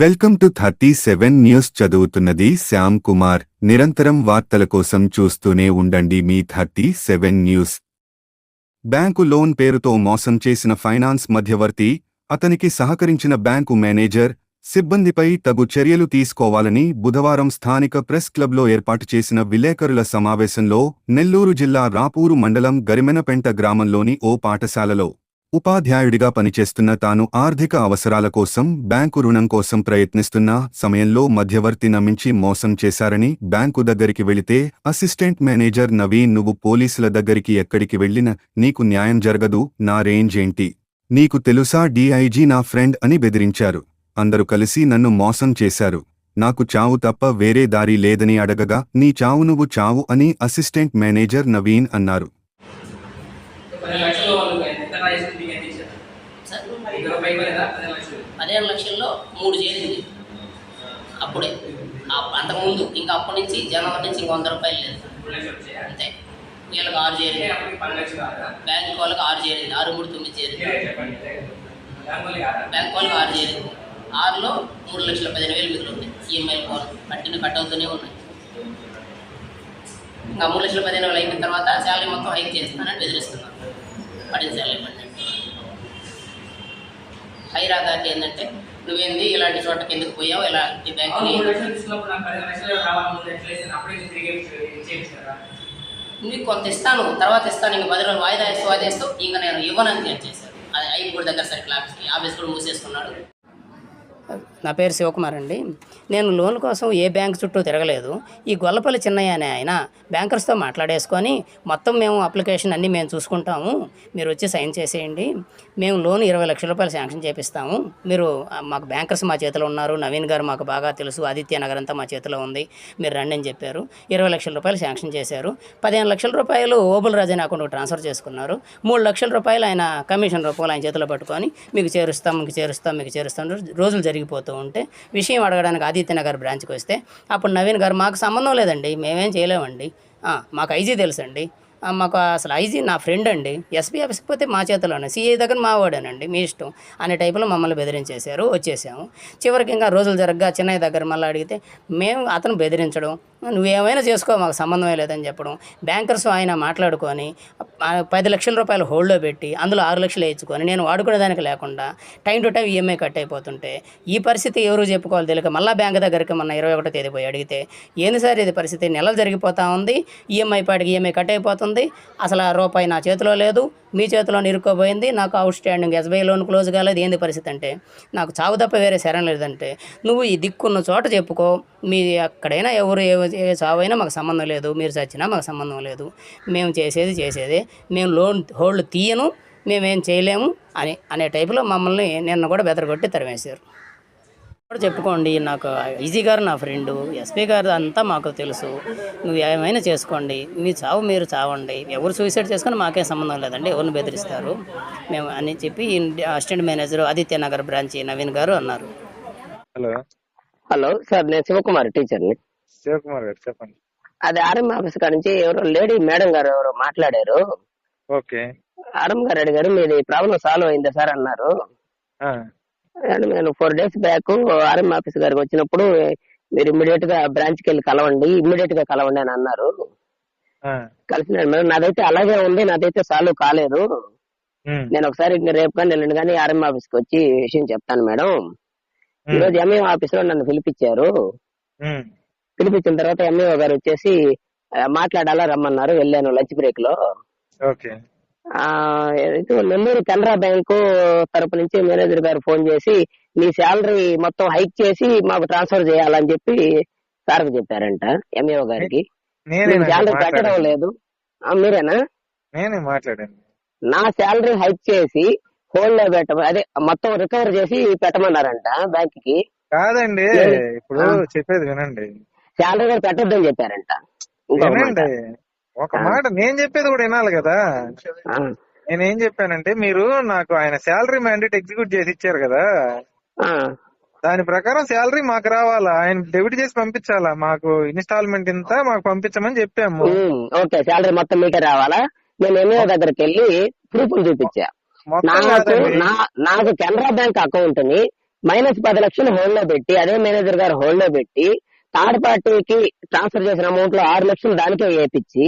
Welcome to thirty seven news చదువుతున్నది శ్యామ్ కుమార్. నిరంతరం వార్తల కోసం చూస్తూనే ఉండండి మీ thirty seven news. Bank loan పేరుతో మోసం చేసిన ఫైనాన్స్ మధ్యవర్తి అతనికి సహకరించిన బ్యాంకు మేనేజర్ సిబ్బందిపై తగు చర్యలు తీసుకోవాలని బుధవారం స్థానిక ప్రెస్ క్లబ్లో ఏర్పాటు చేసిన విలేకరుల సమావేశంలో నెల్లూరు జిల్లా రాపూరు మండలం గరిమెనపెంట గ్రామంలోని ఓ పాఠశాలలో ఉపాధ్యాయుడిగా పనిచేస్తున్న తాను ఆర్థిక అవసరాల కోసం బ్యాంకు రుణం కోసం ప్రయత్నిస్తున్న సమయంలో మధ్యవర్తి నమ్మించి మోసం చేశారని బ్యాంకు దగ్గరికి వెళితే అసిస్టెంట్ మేనేజర్ నవీన్ నువ్వు పోలీసుల దగ్గరికి ఎక్కడికి వెళ్ళిన నీకు న్యాయం జరగదు నా రేంజ్ ఏంటి? నీకు తెలుసా డీఐజీ నా ఫ్రెండ్ అని బెదిరించారు. అందరూ కలిసి నన్ను మోసం చేశారు. నాకు చావు తప్ప వేరే దారి లేదని అడగగా నీ చావు నువ్వు చావు అని అసిస్టెంట్ మేనేజర్ నవీన్ అన్నారు పది లక్షలు వాళ్ళు ఎంత రాజేసి మీకు ఎంత ఇచ్చారు సార్ ఇరవై పైన లేదా పది లక్షలు పదిహేను లక్షల్లో మూడు చేరింది అప్పుడే ముందు. ఇంకా అప్పటి నుంచి జనవరి నుంచి ఇంక వంద రూపాయలు లేదు. అంతే. వీళ్ళకి ఆరు అంటే చేరింది. బ్యాంక్ వాళ్ళకి ఆరు చేరింది. ఆరు మూడు తొమ్మిది చేరింది. బ్యాంక్ వాళ్ళకి ఆరు చేరింది. ఆరులో మూడు లక్షల పదిహేను వేలు మిగులు ఉన్నాయి ఈఎంఐ ఫోన్ కట్టిన కట్ అవుతూనే ఉన్నాయి. ఇంకా మూడు లక్షల పదిహేను వేలు అయిన తర్వాత శాలరీ మొత్తం హైక్ చేస్తానని బెదిరిస్తున్నాను పడిన శాలరీ పడినట్టు హైర్ అథారిటీ ఏంటంటే నువ్వేంది? ఇలాంటి చోటకి ఎందుకు పోయావు? లక్షలు తీసుకున్నప్పుడు నాకు కొంత ఇస్తాను. తర్వాత ఇస్తాను. ఇంక పది రోజులు వాయిదా వేస్తూ వాయిదా వేస్తూ ఇంకా నేను ఇవ్వనని నేను చేశాను. అది ఐదు కూడా దగ్గర సర్కిల్ ఆఫీస్కి. ఆఫీస్ కూడా మూసేసుకున్నాడు. నా పేరు శివకుమార్ అండి. నేను లోన్ కోసం ఏ బ్యాంక్ చుట్టూ తిరగలేదు. ఈ గొల్లపల్లి చిన్నయ్య అనే ఆయన బ్యాంకర్స్తో మాట్లాడేసుకొని మొత్తం మేము అప్లికేషన్ అన్నీ మేము చూసుకుంటాము. మీరు వచ్చి సైన్ చేసేయండి. మేము లోన్ ఇరవై లక్షల రూపాయలు శాంక్షన్ చేపిస్తాము. మీరు మాకు బ్యాంకర్స్ మా చేతిలో ఉన్నారు. నవీన్ గారు మాకు బాగా తెలుసు. ఆదిత్య నగర్ అంతా మా చేతిలో ఉంది. మీరు రండి అని చెప్పారు. ఇరవై లక్షల రూపాయలు శాంక్షన్ చేశారు. పదిహేను లక్షల రూపాయలు ఓబుల్ రాజు అనే అకౌంట్కి ట్రాన్స్ఫర్ చేసుకున్నారు. మూడు లక్షల రూపాయలు ఆయన కమిషన్ రూపాయలు ఆయన చేతిలో పట్టుకొని మీకు చేరుస్తాం మీకు చేరుస్తాం మీకు చేరుస్తాం రోజులు జరిగిపోతూ ఉంటే విషయం అడగడానికి ఆదిత్య నగర్ బ్రాంచ్కి వస్తే అప్పుడు నవీన్ గారు మాకు సంబంధం లేదండి మేమేం చేయలేమండి. మాకు ఐజీ తెలుసండి. మాకు అసలు ఐజీ నా ఫ్రెండ్ అండి. ఎస్పీ ఆఫీస్కి పోతే మా చేతిలోనే సిఐ దగ్గర మా వాడేనండి మీ ఇష్టం. అనే టైపులో మమ్మల్ని బెదిరించేశారు వచ్చేసాము. చివరికి ఇంకా రోజులు జరగగా చిన్నయ్య దగ్గర మళ్ళీ అడిగితే మేము అతను బెదిరించడం నువ్వేమైనా చేసుకో మాకు సంబంధమే లేదని చెప్పడం. బ్యాంకర్స్ ఆయన మాట్లాడుకొని పది లక్షల రూపాయలు హోల్డ్లో పెట్టి అందులో ఆరు లక్షలు వేయించుకొని నేను వాడుకునే దానికి లేకుండా time to time EMI cut అయిపోతుంటే ఈ పరిస్థితి ఎవరు చెప్పుకోవాలి తెలియక మళ్ళీ బ్యాంక్ దగ్గరికి మొన్న ఇరవై ఒకటో తేదీ పోయి అడిగితే ఏంది సార్ ఇది పరిస్థితి? నెలలు జరిగిపోతా ఉంది ఈఎంఐ పాటికి ఈఎంఐ కట్ అయిపోతుంది అసలు ఆ రూపాయి నా చేతిలో లేదు మీ చేతిలో ఇరుక్కోపోయింది నాకు outstanding SBI loan close కాలేదు ఏంది పరిస్థితి? అంటే నాకు చావు తప్ప వేరే శరణం లేదంటే నువ్వు ఈ దిక్కున్న చోట చెప్పుకో మీ ఎక్కడైనా ఎవరు ఏ ఏ చావైనా మాకు సంబంధం లేదు మీరు చచ్చినా మాకు సంబంధం లేదు మేము చేసేది చేసేదే మేము లోన్ హోల్డ్ తీయను మేమేం చేయలేము అని అనే టైపులో మమ్మల్ని నిన్న కూడా బెదరగొట్టి తరిమేశారు. కూడా చెప్పుకోండి నాకు ఈజీ గారు నా ఫ్రెండ్ ఎస్పీ గారు అంతా మాకు తెలుసు. నువ్వు ఏమైనా చేసుకోండి మీ చావు మీరు చావండి. ఎవరు సూసైడ్ చేసుకొని మాకేం సంబంధం లేదండి ఎవరిని బెదిరిస్తారు. మేము అని చెప్పి assistant manager Aditya Nagar branch Naveen garu అన్నారు. హలో. హలో సార్ నేను శివకుమార్ టీచర్ని. శివకుమార్ గారు చెప్పండి. అది ఆర్ఎం ఆఫీస్ కాడ నుంచి ఎవరో లేడీ మేడం గారు ఎవరో మాట్లాడారు. ఓకే. ఆర్ఎం గారు అడిగారు మీది ప్రాబ్లం సాల్వ్ అయిందా సార్? అన్నారు. అండ్ నేను four days back RM office గారికి వచ్చినప్పుడు మీరు ఇమ్మీడియట్గా బ్రాంచ్కి వెళ్ళి కలవండి ఇమ్మీడియట్గా కలవండి అని అన్నారు. ఆ, కలిసినాను మేడం. నాదైతే అలాగే ఉంది నాదైతే సాల్వ్ కాలేదు. నేను ఒకసారి రేపు కానీ ఎల్లుండి కానీ ఆర్ఎం ఆఫీస్కి వచ్చి విషయం చెప్తాను మేడం. ఈ రోజు ఎంఈఓ ఆఫీస్లో నన్ను పిలిపించారు. పిలిపించిన తర్వాత ఎంఈఓ గారు వచ్చేసి మాట్లాడాలా రమ్మన్నారు వెళ్ళాను లంచ్ బ్రేక్లో ఓకే నెల్లూరు కెనరా బ్యాంకు తరపు నుంచి మేనేజర్ గారు ఫోన్ చేసి మీ శాలరీ మొత్తం హైక్ చేసి మాకు ట్రాన్స్ఫర్ చేయాలని చెప్పి సార్కి చెప్పారంట ఎంఈఓ గారికి. శాలరీ పెట్టడం లేదు. మీరేనా? నేనే మాట్లాడాను. నా శాలరీ హైక్ చేసి హోల్డ్లో పెట్ట అదే మొత్తం రికవర్ చేసి పెట్టమన్నారంట బ్యాంక్కి కాదండి. ఇప్పుడు. చెప్పేది వినండి. శాలరీ కూడా పెట్టొద్దని చెప్పారంట. ఒక మాట నేను చెప్పేది కూడా వినాలి కదా. నేనేం చెప్పానంటే మీరు నాకు ఆయన శాలరీ మ్యాండేట్ ఎగ్జిక్యూట్ చేసి ఇచ్చారు కదా. దాని ప్రకారం శాలరీ మాకు రావాలా? ఆయన డెబిట్ చేసి పంపించాలా? మాకు ఇన్స్టాల్మెంట్ ఇంత మాకు పంపించమని చెప్పాము. ఓకే శాలరీ మొత్తం మీకే రావాలా? నేను ఎంఈఓ దగ్గరికి వెళ్ళి ప్రూఫ్లు చూపించా. నాకు నాకు కెనరా బ్యాంక్ అకౌంట్ని మైనస్ పది లక్షలు హోల్డ్లో పెట్టి అదే మేనేజర్ గారు హోల్డ్లో పెట్టి థర్డ్ పార్టీకి ట్రాన్స్ఫర్ చేసిన అమౌంట్లో ఆరు లక్షలు దానికే వేయించి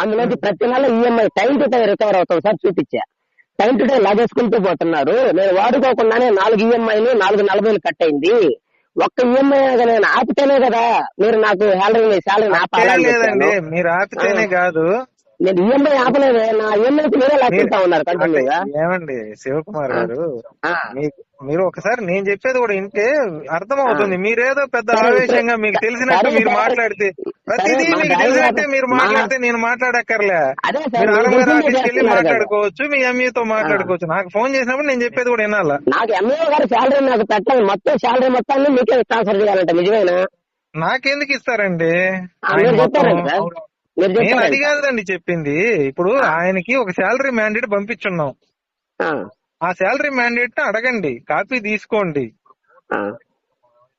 అందులోంచి ప్రతి నెల EMI time to time recover అవుతాం సార్ చూపించా. టైం టు టైం లాగేసుకుంటూ పోతున్నారు. నేను వాడుకోకుండానే నాలుగు ఈఎంఐలు నాలుగు నలభైలు కట్ అయింది. ఒక్క ఈఎంఐ నేను ఆపితేనే కదా మీరు నాకు శాలరీ శాలరీ చెప్పాను. మీరు ఆపితేనే కాదు. నేను ఈఎంఐ ఆపలేదు. నా ఈఎంఐ మీరే లాక్కుంటా ఉన్నారు. కంటిన్యూగా ఏమండి? శివకుమార్ గారు. మీకు మీరు ఒకసారి నేను చెప్పేది కూడా వింటే అర్థం అవుతుంది మీరేదో పెద్ద ఆవేశంగా మీకు తెలిసినట్టు మీరు. మాట్లాడితే ప్రతిదీ మీకు తెలిసినట్టే మీరు మాట్లాడితే నేను మాట్లాడక్కర్లే. మీరు తెలిసిందే ఆఫీస్కి వెళ్ళి. మాట్లాడుకోవచ్చు మీ ఎంఈతో మాట్లాడుకోవచ్చు. నాకు ఫోన్ చేసినప్పుడు నేను చెప్పేది కూడా వినాలా? నాకు ఎంఏ గారు శాలరీ నాకు పెట్టాలి మొత్తం శాలరీ మొత్తాన్ని మీకే ట్రాన్స్ఫర్ చేయాలంట నిజమేనా? నాకెందుకు ఇస్తారండి? నేను అది కాదండి చెప్పింది. ఇప్పుడు ఆయనకి ఒక శాలరీ మ్యాండేట్ పంపించున్నాం. ఆ, శాలరీ మ్యాండేట్ అడగండి. కాపీ తీసుకోండి.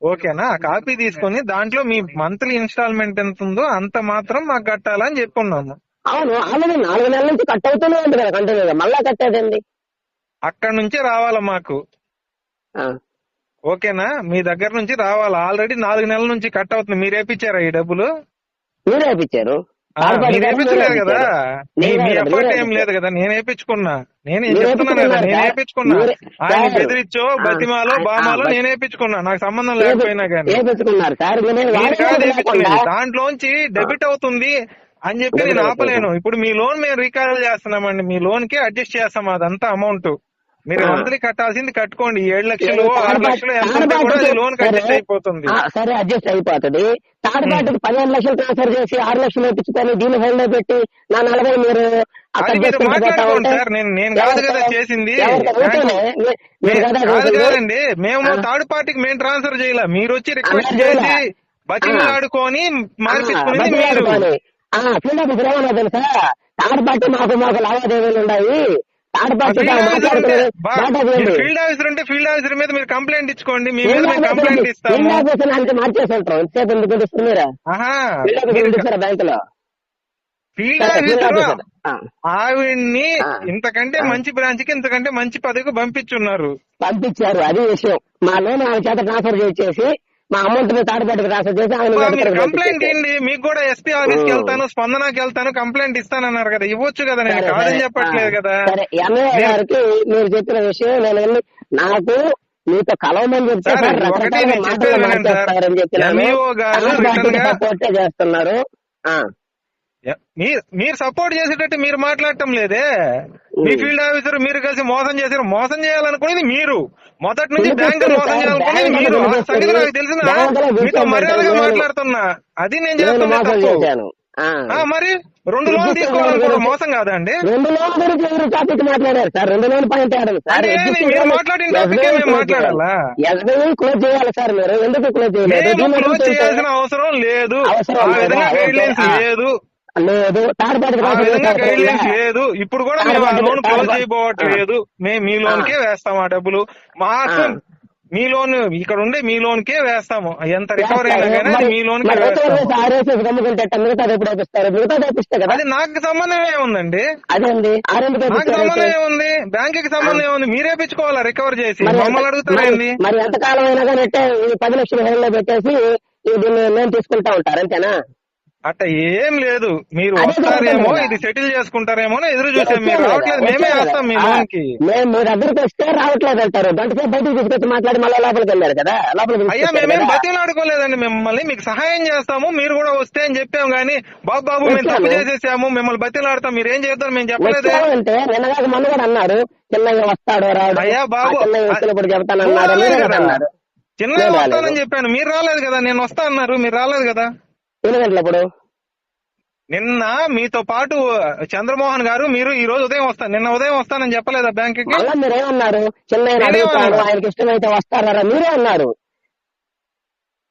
ఓకేనా? కాపీ తీసుకొని దాంట్లో మీ మంత్లీ ఇన్స్టాల్మెంట్ ఎంత ఉందో అంత మాత్రం మాకు కట్టాలని చెప్పున్నాము. అవును. ఆల్రెడీ నాలుగు నెలల నుంచి కట్ అవుతూనే ఉంది కదా కంటిన్యూగా. మళ్ళా కట్టేదండి అక్కడ నుంచే రావాలా మాకు? ఓకేనా? మీ దగ్గర నుంచి రావాలా? ఆల్రెడీ నాలుగు నెలల నుంచి కట్ అవుతుంది. మీరు వేపించారా ఈ డబ్బులు? మీరే వేపించలేదు కదా. మీ మీ ఎఫర్ట్ ఏం లేదు కదా. నేను నేను చెప్తున్నాను కదా నేను ఆయన. బెదిరించో బతిమాలో బామాలో నేను నాకు సంబంధం లేకపోయినా కానీ దాంట్లోంచి డెబిట్ అవుతుంది అని చెప్పి నేను. ఆపలేను. ఇప్పుడు మీ లోన్ మేము రికార్డ్ చేస్తున్నామండి. మీ లోన్కి అడ్జస్ట్ చేస్తాం అదంతా అమౌంట్. మీరు. మంత్లీ కట్టాల్సింది కట్టుకోండి. ఏడు లక్షలు ఆరు లక్షలు ఎంత లోన్ అడ్జస్ట్ అయిపోతుంది. సరే అడ్జస్ట్ అయిపోతుంది. థర్డ్ పార్టీకి పదిహేను లక్షలు ట్రాన్స్ఫర్ చేసి ఆరు లక్షలు వేయించుకొని దీని హోల్డ్ పెట్టి నా నలభై మీరు? కాదండి. మేము. థర్డ్ పార్టీకి మేము ట్రాన్స్ఫర్ చేయలే? మీరు వచ్చి రిక్వెస్ట్. చేసి బతిమలాడుకొని మార్పించుకునేది ఆ, మీరు. ఫీల్డ్ ఆఫీసర్ ఏమన్నా తెలుసా? థర్డ్ పార్టీ మాకు మాకు లావాదేవీలు ఉన్నాయి. ఫీల్డ్ ఆఫీసర్ ఉంటే ఫీల్డ్ ఆఫీసర్ మీద మీరు కంప్లైంట్ ఇచ్చుకోండి మీ మీద ఫీల్డ్ మేము కంప్లైంట్ ఇస్తాము. ఫీల్డ్ అంటే ఎంతసేపు ఎందుకు ఇస్తున్నారా బ్యాంక్లో ఆఫీసర్ ఆవిడ్ని. ఇంతకంటే. మంచి బ్రాంచ్కి ఇంతకంటే మంచి పదవికి పంపించున్నారు. పంపించారు. అది విషయం. మా లోన్ ఆమె చేత ట్రాన్స్ఫర్ చేసేసి మా అమౌంట్ని పార్టీకి ట్రాన్స్ఫర్ చేసి ఇక్కడ కంప్లైంట్. ఇవ్వండి మీకు కూడా ఎస్పీ ఆఫీస్కి. వెళ్తాను స్పందనకి వెళ్తాను కంప్లైంట్ ఇస్తానన్నారు కదా ఇవ్వచ్చు కదా నేను కాదని. చెప్పట్లేదు కదా ఎంఏ గారికి మీరు చెప్పిన విషయం నేను నాకు మీతో కలవమని చెప్తే చేస్తున్నారు ఆ, ఎ- మీ- మీరు సపోర్ట్ చేసేటట్టు మీరు మాట్లాడటం లేదే మీ. ఫీల్డ్ ఆఫీసర్ మీరు కలిసి మోసం చేశారు మోసం చేయాలనుకునేది మీరు మొదటి నుంచి బ్యాంక్ మోసం? చేయాలనుకునేది మీరు ఆ సంగతి? నాకు తెలిసిన మీతో. మర్యాదగా నేను- మాట్లాడుతున్నా అది నేను నేను చేస్తున్నా తప్పు మరి రెండు లోన్ ఎందుకు తీసుకోవాలనుకోవడం? మోసం కాదండి రెండు లోన్ గురించి ఎవరు టాపిక్ మాట్లాడారు సార్ రెండు లోన్ పాయింట్ మీరు మాట్లాడిన మేము మాట్లాడాలా? ఎస్బీఐ క్లోజ్ చేయాలి సార్ మీరు ఎందుకు క్లోజ్ దీని క్లోజ్ చేయాల్సిన అవసరం లేదు ఆ? విధంగా. Guidelines. లేదు లేదు. లేదు. ఇప్పుడు కూడా మేము ఆ లోన్ క్లోజ్ చేయబోవట్లేదు మేము మీ లోన్ కే వేస్తాం ఆ డబ్బులు. ఆ. మీ లోన్ ఇక్కడ ఉండే మీ లోన్ కే వేస్తాము. ఎంత రికవర్ అయినా కానీ అది మీ లోన్ అది నాకు సంబంధం ఏముందండి? అదే అండి. ఆరెంజ్ నాకు సంబంధం ఏముంది? బ్యాంక్కి సంబంధం ఏముంది? మీరే పిచ్చుకోవాలా రికవర్ చేసి? మమ్మల్ని అడుగుతారేంది మరి ఎంతకాలం అయినా కానీ పది లక్షలు హోల్డ్లో పెట్టేసి దీన్ని మేము తీసుకుంటా ఉంటారు. అంతేనా? అట్ట ఏం లేదు. మీరు వస్తారేమో ఇది సెటిల్ చేసుకుంటారేమో ఎదురు చూసాం మీరు. రావట్లేదు మేమే వేస్తాం మీ. లోన్కి ఆ, మేము మీ దగ్గరికి వస్తే రావట్లేదు అంటారు. గంట సేపు బయటకు తీసుకొచ్చి మాట్లాడి మళ్ళీ లోపలికి వెళ్ళారు కదా. లోపలికి అయ్యా మేమేం. బతిలాడుకోలేదండి మిమ్మల్ని. మీకు సహాయం చేస్తాము. మీరు కూడా వస్తే అని చెప్పాం గానీ బాబు బాబు మేము తప్పు. చేసేసాము. మిమ్మల్ని బతిలాడతాం. మీరు ఏం చేద్దాం? మేము చెప్పలేదే. నిన్నగాక మొన్న కూడా అన్నారు. చిన్నగా వస్తాడు రాడు. అయ్యా బాబు కదా కదా. అన్నారు చిన్నగా నేను వస్తానని. చెప్పాను. మీరు రాలేదు కదా. నేను వస్తా అన్నారు. మీరు రాలేదు కదా. ఎన్ని గంటలప్పుడు నిన్న మీతో పాటు చంద్రమోహన్ గారు మీరు ఈ రోజు ఉదయం వస్తాను. నిన్న ఉదయం వస్తానని చెప్పలేదా బ్యాంక్కి మళ్ళా మీరేమన్నారు నేనేమన్నా? అడుగుతాడు ఆయనకి ఇష్టమైతే వస్తారా మీరే అన్నారు?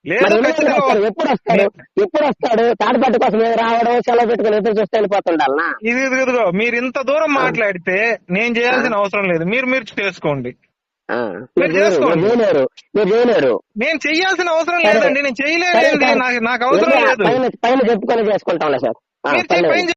ఎప్పుడు వస్తాడు ఎప్పుడు వస్తాడు? తాడిపట్టు కోసం రావడం సెలవు పెట్టుకుని ఎదురు చూస్తే వెళ్ళిపోతుండాలనా? ఇది ఇది ఇదిగో మీరు ఇంత దూరం మాట్లాడితే నేను చేయాల్సిన అవసరం లేదు. మీరు మీరు చేసుకోండి. మీరు మీరు చేయలేరు. మీరు చేయలేరు. నేను చెయ్యాల్సిన అవసరం సరే. లేదండి. నేను సార్. నాకు అవసరం లేదు. పైన పైన చెప్పుకొని చేసుకుంటాంలే సార్.